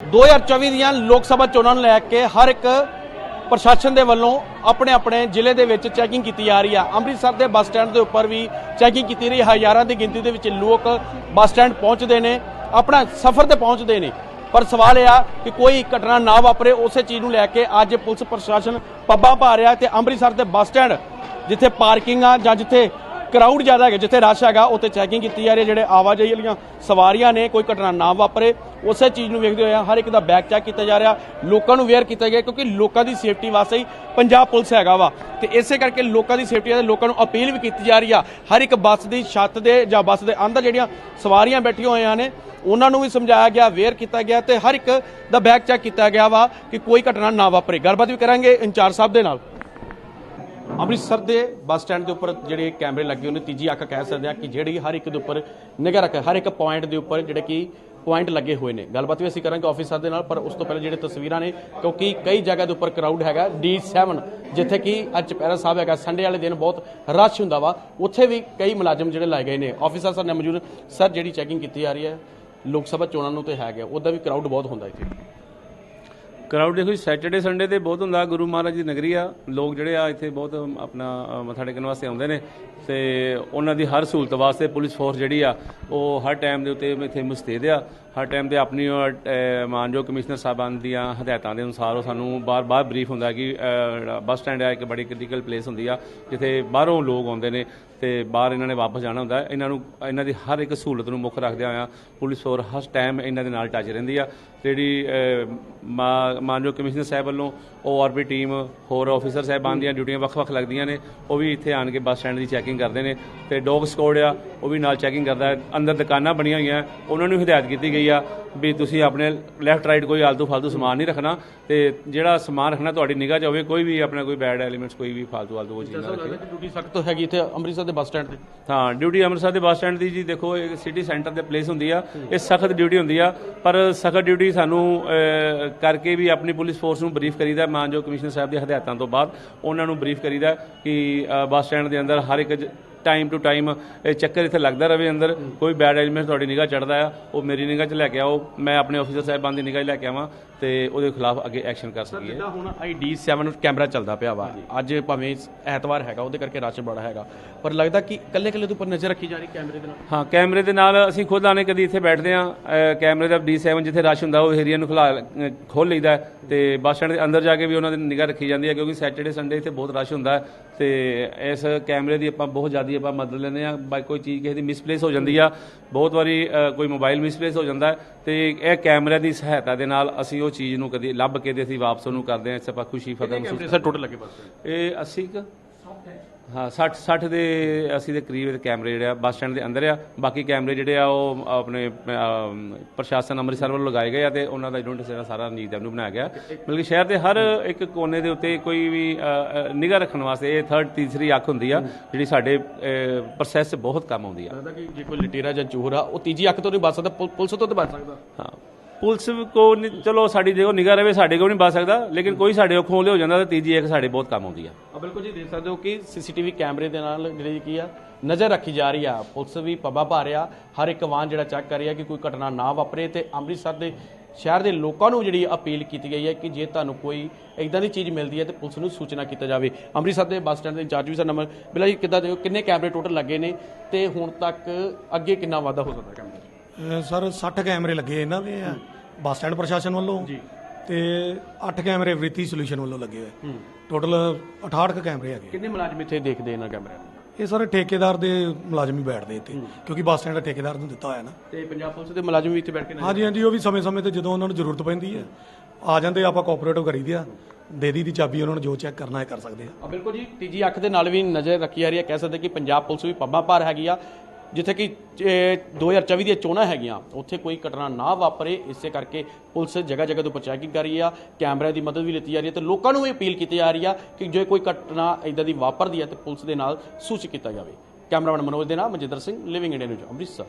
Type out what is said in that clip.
2024 ਦੀਆਂ ਲੋਕ ਸਭਾ ਚੋਣਾਂ ਨੂੰ ਲੈ ਕੇ ਹਰ ਇੱਕ ਪ੍ਰਸ਼ਾਸਨ ਦੇ ਵੱਲੋਂ ਆਪਣੇ ਆਪਣੇ ਜ਼ਿਲ੍ਹੇ ਦੇ ਵਿੱਚ ਚੈਕਿੰਗ ਕੀਤੀ ਜਾ ਰਹੀ ਆ। ਅੰਮ੍ਰਿਤਸਰ ਦੇ ਬੱਸ ਸਟੈਂਡ ਦੇ ਉੱਪਰ ਵੀ ਚੈਕਿੰਗ ਕੀਤੀ ਰਹੀ। ਹਜ਼ਾਰਾਂ ਦੀ ਗਿਣਤੀ ਦੇ ਵਿੱਚ ਲੋਕ ਬੱਸ ਸਟੈਂਡ ਪਹੁੰਚਦੇ ਨੇ, ਆਪਣਾ ਸਫ਼ਰ ਤੇ ਪਹੁੰਚਦੇ ਨੇ। ਪਰ ਸਵਾਲ ਇਹ ਆ ਕਿ ਕੋਈ ਘਟਨਾ ਨਾ ਵਾਪਰੇ, ਉਸੇ ਚੀਜ਼ ਨੂੰ ਲੈ ਕੇ ਅੱਜ ਪੁਲਿਸ ਪ੍ਰਸ਼ਾਸਨ ਪੱਬਾਂ ਪਾ ਰਿਹਾ ਤੇ ਅੰਮ੍ਰਿਤਸਰ ਦੇ ਬੱਸ ਸਟੈਂਡ ਜਿੱਥੇ ਪਾਰਕਿੰਗ ਆ ਜਾਂ ਜਿੱਥੇ ਕਰਾਊਡ ਜ਼ਿਆਦਾ ਹੈਗਾ, ਜਿੱਥੇ ਰਸ਼ ਹੈਗਾ, ਉੱਥੇ ਚੈਕਿੰਗ ਕੀਤੀ ਜਾ ਰਹੀ ਹੈ, ਜਿਹੜੇ ਆਵਾਜਾਈ ਵਾਲੀਆਂ ਸਵਾਰੀਆਂ ਨੇ, ਕੋਈ ਘਟਨਾ ਨਾ ਵਾਪਰੇ। ਉਸੇ ਚੀਜ਼ ਨੂੰ ਵੇਖਦੇ ਹੋਏ ਹਰ ਇੱਕ ਦਾ ਬੈਗ ਚੈੱਕ ਕੀਤਾ ਜਾ ਰਿਹਾ, ਲੋਕਾਂ ਨੂੰ ਅਵੇਅਰ ਕੀਤਾ ਗਿਆ, ਕਿਉਂਕਿ ਲੋਕਾਂ ਦੀ ਸੇਫਟੀ ਵਾਸਤੇ ਹੀ ਪੰਜਾਬ ਪੁਲਿਸ ਹੈਗਾ ਵਾ। ਤੇ ਇਸੇ ਕਰਕੇ ਲੋਕਾਂ ਦੀ ਸੇਫਟੀ ਤੇ ਲੋਕਾਂ ਨੂੰ ਅਪੀਲ ਵੀ ਕੀਤੀ ਜਾ ਰਹੀ ਆ। ਹਰ ਇੱਕ ਬੱਸ ਦੀ ਛੱਤ ਦੇ ਜਾਂ ਬੱਸ ਦੇ ਅੰਦਰ ਜਿਹੜੀਆਂ ਸਵਾਰੀਆਂ ਬੈਠੀਆਂ ਹੋਈਆਂ ਨੇ, ਉਹਨਾਂ ਨੂੰ ਵੀ ਸਮਝਾਇਆ ਗਿਆ ਅਵੇਅਰ ਕੀਤਾ ਗਿਆ ਤੇ ਹਰ ਇੱਕ ਦਾ ਬੈਗ ਚੈੱਕ ਕੀਤਾ ਗਿਆ ਵਾ ਕਿ ਕੋਈ ਘਟਨਾ ਨਾ ਵਾਪਰੇ। ਗੱਲਬਾਤ ਵੀ ਕਰਾਂਗੇ ਇੰਚਾਰਜ ਸਾਹਿਬ ਦੇ ਨਾਲ। ਅੰਮ੍ਰਿਤਸਰ ਦੇ ਬੱਸ ਸਟੈਂਡ ਦੇ ਉੱਪਰ ਜਿਹੜੇ ਕੈਮਰੇ ਲੱਗੇ ਹੋਏ ਨੇ ਤੀਜੀ ਅੱਖ ਕਹਿ ਸਕਦੇ ਆ ਕਿ ਜਿਹੜੀ ਹਰ ਇੱਕ ਦੇ ਉੱਪਰ ਨਿਗਰ ਰੱਖ, ਹਰ ਇੱਕ ਪੁਆਇੰਟ ਦੇ ਉੱਪਰ ਜਿਹੜੇ ਕਿ ਪੁਆਇੰਟ ਲੱਗੇ ਹੋਏ ਨੇ। ਗੱਲਬਾਤ ਵੀ ਅਸੀਂ ਕਰਾਂਗੇ ਆਫੀਸਰ ਦੇ ਨਾਲ, ਪਰ ਉਸ ਤੋਂ ਪਹਿਲਾਂ ਜਿਹੜੇ ਤਸਵੀਰਾਂ ਨੇ, ਕਿਉਂਕਿ ਕਈ ਜਗ੍ਹਾ ਦੇ ਉੱਪਰ ਕਰਾਊਡ ਹੈਗਾ D7 ਜਿੱਥੇ ਕਿ ਅੱਜ ਚਪੈਰਾ ਸਾਹਿਬ ਹੈਗਾ ਸੰਡੇ ਵਾਲੇ ਦਿਨ ਬਹੁਤ ਰਸ਼ ਹੁੰਦਾ ਵਾ। ਉੱਥੇ ਵੀ ਕਈ ਮੁਲਾਜ਼ਮ ਜਿਹੜੇ ਲਾਏ ਗਏ ਨੇ। ਆਫੀਸਰ ਸਰ ਨੇ ਮੌਜੂਦ, ਸਰ ਜਿਹੜੀ ਚੈਕਿੰਗ ਕੀਤੀ ਜਾ ਰਹੀ ਹੈ, ਲੋਕ ਸਭਾ ਚੋਣਾਂ ਨੂੰ ਤੇ ਹੈਗਾ ਉਹਦਾ ਵੀ ਕਰਾਊਡ ਬਹੁਤ ਹੁੰਦਾ ਇੱਥੇ। ਕਰਾਊਡ ਦੇਖੋ ਜੀ ਸੈਟਰਡੇ ਸੰਡੇ ਤੇ ਬਹੁਤ ਹੁੰਦਾ ਗੁਰੂ ਮਹਾਰਾਜ ਦੀ ਨਗਰੀ ਆ। ਲੋਕ ਜਿਹੜੇ ਆ ਇੱਥੇ ਬਹੁਤ ਆਪਣਾ ਮੱਥਾ ਟੇਕਣ ਵਾਸਤੇ ਆਉਂਦੇ ਨੇ। ਤੇ ਉਹਨਾਂ ਦੀ ਹਰ ਸਹੂਲਤ ਵਾਸਤੇ ਪੁਲਿਸ ਫੋਰਸ ਜਿਹੜੀ ਆ ਉਹ ਹਰ ਟਾਈਮ ਦੇ ਉੱਤੇ ਇੱਥੇ ਮੁਸਤੈਦ ਆ। ਹਰ ਟਾਈਮ ਤੇ ਆਪਣੀ ਉਹ, ਅ, ਕਮਿਸ਼ਨਰ ਸਾਹਿਬਾਨ ਦੀਆਂ ਹਦਾਇਤਾਂ ਦੇ ਅਨੁਸਾਰ ਉਹ ਸਾਨੂੰ ਬਾਰ-ਬਾਰ ਬਰੀਫ ਹੁੰਦਾ ਕਿ ਬੱਸ ਸਟੈਂਡ ਆ ਇੱਕ ਬੜੀ ਕ੍ਰਿਟੀਕਲ ਪਲੇਸ ਹੁੰਦੀ ਆ ਜਿੱਥੇ ਬਾਹਰੋਂ ਲੋਕ ਆਉਂਦੇ ਨੇ। ਤੇ ਬਾਹਰ ਇਹਨਾਂ ਨੇ ਵਾਪਸ ਜਾਣਾ ਹੁੰਦਾ। ਇਹਨਾਂ ਨੂੰ ਇਹਨਾਂ ਦੀ ਹਰ ਇੱਕ ਸਹੂਲਤ ਨੂੰ ਮੁੱਖ ਰੱਖਦਿਆਂ ਹੋਇਆਂ ਪੁਲਿਸ ਫੋਰਸ ਹਰ ਟਾਈਮ ਇਹਨਾਂ ਦੇ ਨਾਲ ਟੱਚ ਰਹਿੰਦੀ ਆ। ਜਿਹੜੀ ਮਾਨਯੋਗ ਕਮਿਸ਼ਨਰ ਸਾਹਿਬ ਵੱਲੋਂ ਓਆਰਪੀ ਟੀਮ ਹੋਰ ਆਫੀਸਰ ਸਾਹਿਬਾਨ ਦੀਆਂ ਡਿਊਟੀਆਂ ਵੱਖ-ਵੱਖ ਲੱਗਦੀਆਂ ਨੇ ਉਹ ਵੀ ਇੱਥੇ ਆਣ ਕੇ ਬੱਸ ਸਟੈਂਡ ਦੀ ਚੈਕਿੰਗ ਕਰਦੇ ਨੇ। ਤੇ ਡੌਗ ਸਕੋਡ ਆ ਉਹ ਵੀ ਨਾਲ ਚੈਕਿੰਗ ਕਰਦਾ ਅੰਦਰ ਦੁਕਾਨਾਂ ਬਣੀਆਂ ਹੋਈਆਂ ਉਹਨਾਂ ਨੂੰ ਹਦਾਇਤ ਕੀਤੀ ਗਈ ਆ ਵੀ ਤੁਸੀਂ ਆਪਣੇ ਲੈਫਟ ਰਾਈਟ ਕੋਈ ਆਲਤੂ ਫਾਲਤੂ ਸਮਾਨ ਨਹੀਂ ਰੱਖਣਾ ਤੇ ਜਿਹੜਾ ਸਮਾਨ ਰੱਖਣਾ ਤੁਹਾਡੀ ਨਿਗਾਹ 'ਚ ਹੋਵੇ ਕੋਈ ਵੀ ਆਪਣਾ ਕੋਈ ਬੈਡ ਐਲੀਮੈਂਟਸ ਕੋਈ ਵੀ ਫਾਲਤੂ ਆਲਤੂ ਉਹ ਚੀਜ਼ ਨਾ ਰੱਖੇ। ਡਿਊਟੀ ਸਖਤ ਹੈਗੀ ਇੱਥੇ ਅੰਮ੍ਰਿਤਸਰ ਦੇ ਬੱਸ ਸਟੈਂਡ ਤੇ। ਹਾਂ ਡਿਊਟੀ ਅੰਮ੍ਰਿਤਸਰ ਦੇ ਬੱਸ ਸਟੈਂਡ ਦੀ ਜੀ ਦੇਖੋ ਇਹ ਸਿਟੀ ਸੈਂਟਰ ਤੇ ਪਲੇਸ ਹੁੰਦੀ ਆ। ਇਹ ਸਖਤ ਡਿਊਟੀ ਹੁੰਦੀ ਆ ਪਰ ਸਖਤ ਡਿਊਟੀ ਸਾਨੂੰ ਕਰਕੇ ਵੀ ਆਪਣੀ ਪੁਲਿਸ ਫੋਰਸ ਨੂੰ ਬਰੀਫ ਕਰੀਦਾ ਮਾਨਯੋਗ ਕਮਿਸ਼ਨਰ ਸਾਹਿਬ ਦੀ ਹਦਾਇਤਾਂ ਤੋਂ ਬਾਅਦ ਉਹਨਾਂ ਨੂੰ ਬਰੀਫ ਕਰੀਦਾ ਕਿ ਬੱਸ ਸਟੈਂਡ ਦੇ ਅੰਦਰ ਹਰ ਇੱਕ ਟਾਈਮ ਟੂ ਟਾਈਮ ਚੱਕਰ ਇੱਥੇ ਲੱਗਦਾ ਰਵੇ ਅੰਦਰ। ਕੋਈ ਬੈਡ ਐਲੀਮੈਂਟ ਤੁਹਾਡੀ ਨਿਗਾਹ ਚੜਦਾ ਆ ਉਹ ਮੇਰੀ ਨਿਗਾਹ 'ਚ ਲੈ ਕੇ ਆਓ ਮੈਂ ਆਪਣੇ ਆਫੀਸਰ ਸਾਹਿਬਾਨ ਦੀ ਨਿਗਾਹ 'ਚ ਲੈ ਕੇ ਆਵਾਂ ਤੇ ਉਹਦੇ ਖਿਲਾਫ ਅੱਗੇ ਐਕਸ਼ਨ ਕਰ ਸਕੀਏ। ਜਿੱਦਾਂ ਹੁਣ ID7 ਕੈਮਰਾ ਚੱਲਦਾ ਪਿਆ ਵਾ ਅੱਜ ਭਾਵੇਂ ਐਤਵਾਰ ਹੈਗਾ ਉਹਦੇ ਕਰਕੇ ਰਸ਼ ਬੜਾ ਹੈਗਾ ਪਰ ਲੱਗਦਾ ਕਿ ਕੱਲੇ ਕੱਲੇ ਦੇ ਉੱਪਰ ਨਜ਼ਰ ਰੱਖੀ ਜਾ ਰਹੀ ਕੈਮਰੇ ਦੇ ਨਾਲ? ਹਾਂ ਕੈਮਰੇ ਦੇ ਨਾਲ ਅਸੀਂ ਖੁਦ ਆਣੇ ਕਦੀ ਇੱਥੇ ਬੈਠਦੇ ਆ ਕੈਮਰੇ ਦਾ D7 ਜਿੱਥੇ ਰਸ਼ ਹੁੰਦਾ ਉਹ ਏਰੀਆ ਨੂੰ ਖੁਲਾ ਖੋਲ ਲਈਦਾ ਤੇ ਬੱਸ ਸਟੈਂਡ ਦੇ ਅੰਦਰ ਜਾ ਕੇ ਵੀ ਉਹਨਾਂ ਦੀ ਨਿਗਾਹ ਰੱਖੀ ਜਾਂਦੀ ਹੈ ਕਿਉਂਕਿ ਸੈਟਰਡੇ ਸੰਡੇ ਇੱਥੇ ਬਹੁਤ ਰਸ਼ ਹੁੰਦਾ ਤੇ ਇਸ ਕੈਮਰੇ ਦੀ ਆਪਾਂ ਬਹੁਤ ਜ਼ਿਆਦਾ ਆਪਾਂ ਮਦਦ ਲੈਂਦੇ ਆ ਬਾਈ ਕੋਈ ਚੀਜ਼ ਕਿਸੇ ਦੀ ਮਿਸਪਲੇਸ ਹੋ ਜਾਂਦੀ ਆ ਬਹੁਤ ਵਾਰੀ ਕੋਈ ਮੋਬਾਈਲ ਮਿਸਪਲੇਸ ਹੋ ਜਾਂਦਾ ਤੇ ਇਹ ਕੈਮਰੇ ਦੀ ਸਹਾਇਤਾ ਦੇ ਨਾਲ ਅਸੀਂ ਉਹ ਚੀਜ਼ ਨੂੰ ਕਦੀ ਲੱਭ ਕੇ ਤੇ ਅਸੀਂ ਵਾਪਸ ਉਹਨੂੰ ਕਰਦੇ ਆ ਇਸ ਆਪਾਂ ਖੁਸ਼ੀ ਫਤਿਹ ਮਹਿਸੂਸ ਸਰ ਟੋਟਲ ਲੱਗੇ ਬੱਸ? ਇਹ 80 ਕ। ਹਾਂ 60 60 ਦੇ ਅਸੀਂ ਦੇ ਕਰੀਬ ਇਹ ਕੈਮਰੇ ਜਿਹੜੇ ਆ ਬੱਸ ਸਟੈਂਡ ਦੇ ਅੰਦਰ ਆ। ਬਾਕੀ ਕੈਮਰੇ ਜਿਹੜੇ ਆ ਉਹ ਆਪਣੇ ਅਮ, ਪ੍ਰਸ਼ਾਸਨ ਅੰਮ੍ਰਿਤਸਰ ਵੱਲੋਂ ਲਗਾਏ ਗਏ ਆ ਤੇ ਉਹਨਾਂ ਦਾ ਯੂਨਿਟ ਸਾਰਾ ਸਾਰਾ ਨੀਤ ਨੂੰ ਬਣਾਇਆ ਗਿਆ। ਬਲਕਿ ਸ਼ਹਿਰ ਦੇ ਹਰ ਇੱਕ ਕੋਨੇ ਦੇ ਉੱਤੇ ਕੋਈ ਵੀ ਨਿਗਾਹ ਰੱਖਣ ਵਾਸਤੇ ਇਹ ਥਰਡ ਤੀਸਰੀ ਅੱਖ ਹੁੰਦੀ ਆ ਜਿਹੜੀ ਸਾਡੇ ਪ੍ਰੋਸੈਸ ਬਹੁਤ ਕੰਮ ਆਉਂਦੀ ਆ। ਲੱਗਦਾ ਕਿ ਜੇ ਕੋਈ ਲਟੇਰਾ ਜਾਂ ਚੋਰ ਆ ਉਹ ਤੀਜੀ ਅੱਖ ਤੋਂ ਨਹੀਂ ਬਚ ਸਕਦਾ ਪੁਲ- ਪੁਲਿਸ ਤੋਂ ਤਾਂ ਬਚ ਸਕਦਾ। ਹਾਂ। ਪੁਲਿਸ ਕੋ ਨਹੀਂ- ਚਲੋ ਸਾਡੀ ਦੇਖੋ ਨਿਗਾਹ ਰਵੇ, ਸਾਡੇ ਕੋਲ ਨਹੀਂ ਬਚ ਸਕਦਾ, ਲੇਕਿਨ ਕੋਈ ਸਾਡੇ ਅੱਖੋਂ ਹੌਲੇ ਹੋ ਜਾਂਦਾ ਤਾਂ ਤੀਜੀ ਇੱਕ ਸਾਡੇ ਬਹੁਤ ਕੰਮ ਆਉਂਦੀ ਆ। ਆ, ਬਿਲਕੁਲ ਜੀ, ਦੇਖ ਸਕਦੇ ਹੋ ਕਿ ਸੀਸੀਟੀਵੀ ਕੈਮਰੇ ਦੇ ਨਾਲ ਜਿਹੜੀ ਕੀ ਆ, ਨਜ਼ਰ ਰੱਖੀ ਜਾ ਰਹੀ ਆ। ਪੁਲਿਸ ਵੀ ਪੱਬਾ ਭਾਰਿਆ ਹਰ ਇੱਕ ਵਾਹਨ ਜਿਹੜਾ ਚੈੱਕ ਕਰ ਰਹੀ ਆ ਕਿ ਕੋਈ ਘਟਨਾ ਨਾ ਵਾਪਰੇ ਤੇ ਅੰਮ੍ਰਿਤਸਰ ਦੇ ਸ਼ਹਿਰ ਦੇ ਲੋਕਾਂ ਨੂੰ ਜਿਹੜੀ ਅਪੀਲ ਕੀਤੀ ਗਈ ਹੈ ਕਿ ਜੇ ਤੁਹਾਨੂੰ ਕੋਈ ਇਦਾਂ ਦੀ ਚੀਜ਼ ਮਿਲਦੀ ਹੈ ਤੇ ਪੁਲਿਸ ਨੂੰ ਸੂਚਨਾ ਕੀਤਾ ਜਾਵੇ। ਅੰਮ੍ਰਿਤਸਰ ਦੇ ਬੱਸ ਸਟੈਂਡ ਦੇ ਇੰਚਾਰਜ ਵੀ ਸਰ ਨੰਬਰ ਬਿਲਾ ਜੀ, ਕਿੱਦਾਂ ਦੇ ਕਿੰਨੇ ਕੈਮਰੇ ਟੋਟਲ ਲੱਗੇ ਨੇ ਤੇ ਹੁਣ ਤੱਕ ਅੱਗੇ ਕਿੰਨਾ ਵਾਧਾ ਹੋ ਸਕਦਾ ਕੈਮਰੇ ਸਰ 60 ਕੈਮਰੇ ਲੱਗੇ ਇਹਨਾਂ ਦੇ ਆ ਬੱਸ ਸਟੈਂਡ ਪ੍ਰਸ਼ਾਸਨ ਵੱਲੋਂ ਜੀ। ਤੇ 8 ਕੈਮਰੇ ਵ੍ਰਿਤੀ ਸੋਲੂਸ਼ਨ ਵੱਲੋਂ ਲੱਗੇ ਹੋਏ। ਟੋਟਲ 68 ਕੁ ਕੈਮਰੇ ਹੈਗੇ ਕਿੰਨੇ ਮੁਲਾਜ਼ਮ ਇੱਥੇ ਦੇਖਦੇ ਇਹਨਾਂ ਕੈਮਰਿਆਂ ਨੂੰ? ਇਹ ਸਾਰੇ ਠੇਕੇਦਾਰ ਦੇ ਮੁਲਾਜ਼ਮ ਹੀ ਬੈਠਦੇ ਇੱਥੇ ਕਿਉਂਕਿ ਬੱਸ ਸਟੈਂਡ ਦਾ ਠੇਕੇਦਾਰ ਨੂੰ ਦਿੱਤਾ ਹੋਇਆ ਨਾ। ਤੇ ਪੰਜਾਬ ਪੁਲਿਸ ਦੇ ਮੁਲਾਜ਼ਮ ਵੀ ਇੱਥੇ ਬੈਠ ਕੇ ਨਜ਼ਰ ਹਾਂਜੀ ਹਾਂਜੀ ਉਹ ਵੀ ਸਮੇਂ-ਸਮੇਂ ਤੇ ਜਦੋਂ ਉਹਨਾਂ ਨੂੰ ਜ਼ਰੂਰਤ ਪੈਂਦੀ ਹੈ ਆ ਜਾਂਦੇ ਆਪਾਂ ਕੋਆਪਰੇਟਿਵ ਕਰੀਦੀ ਆ ਦੇ ਦੀ ਚਾਬੀ ਉਹਨਾਂ ਨੂੰ ਜੋ ਚੈੱਕ ਕਰਨਾ ਹੈ ਕਰ ਸਕਦੇ ਆ। ਆ ਬਿਲਕੁਲ ਜੀ ਤੀਜੀ ਅੱਖ ਦੇ ਨਾਲ ਵੀ ਨਜ਼ਰ ਰੱਖੀ ਜਾ ਰਹੀ ਹੈ ਕਹਿ ਸਕਦੇ ਕਿ ਪੰਜਾਬ ਪੁਲਿਸ ਵੀ ਪੱਬਾਂ ਭਾਰ ਹੈਗੀ ਆ ਜਿੱਥੇ ਕਿ ਇਹ 2024 ਦੀਆਂ ਚੋਣਾਂ ਹੈਗੀਆਂ, ਉੱਥੇ ਕੋਈ ਘਟਨਾ ਨਾ ਵਾਪਰੇ, ਇਸੇ ਕਰਕੇ ਪੁਲਿਸ ਜਗ੍ਹਾ ਜਗ੍ਹਾ ਤੋਂ ਚੈਕਿੰਗ ਕਰ ਰਹੀ ਆ, ਕੈਮਰਿਆਂ ਦੀ ਮਦਦ ਵੀ ਲਿੱਤੀ ਜਾ ਰਹੀ ਹੈ ਤੇ ਲੋਕਾਂ ਨੂੰ ਵੀ ਅਪੀਲ ਕੀਤੀ ਜਾ ਰਹੀ ਆ ਕਿ ਜੇ ਕੋਈ ਘਟਨਾ ਇਦਾਂ ਦੀ ਵਾਪਰਦੀ ਹੈ ਤੇ ਪੁਲਿਸ ਦੇ ਨਾਲ ਸੂਚਿਤ ਕੀਤਾ ਜਾਵੇ। ਕੈਮਰਾਮੈਨ ਮਨੋਜ ਦੇ ਨਾਲ Manjinder Singh living India news Amritsar.